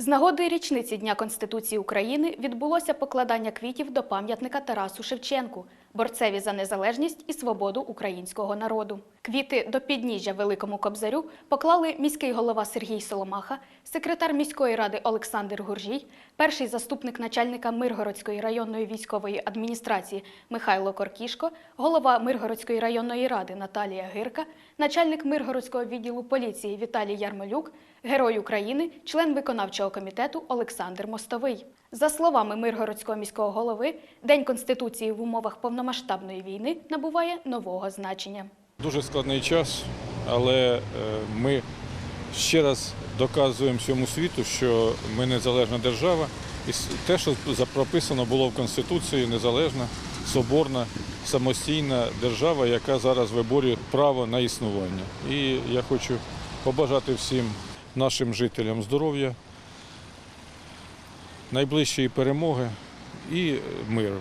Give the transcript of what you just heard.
З нагоди річниці Дня Конституції України відбулося покладання квітів до пам'ятника Тарасу Шевченку, борцеві за незалежність і свободу українського народу. Квіти до підніжжя Великому Кобзарю поклали міський голова Сергій Соломаха, секретар міської ради Олександр Гуржій, перший заступник начальника Миргородської районної військової адміністрації Михайло Коркішко, голова Миргородської районної ради Наталія Гирка, начальник Миргородського відділу поліції Віталій Ярмолюк, Герой України, член виконавчого комітету Олександр Мостовий. За словами Миргородського міського голови, День Конституції в умовах повномасштабної війни набуває нового значення. Дуже складний час, але е, ми ще раз доказуємо всьому світу, що ми незалежна держава, і те, що запрописано було в Конституції, незалежна, соборна, самостійна держава, яка зараз виборює право на існування. І я хочу побажати всім нашим жителям здоров'я, найближчої перемоги і миру.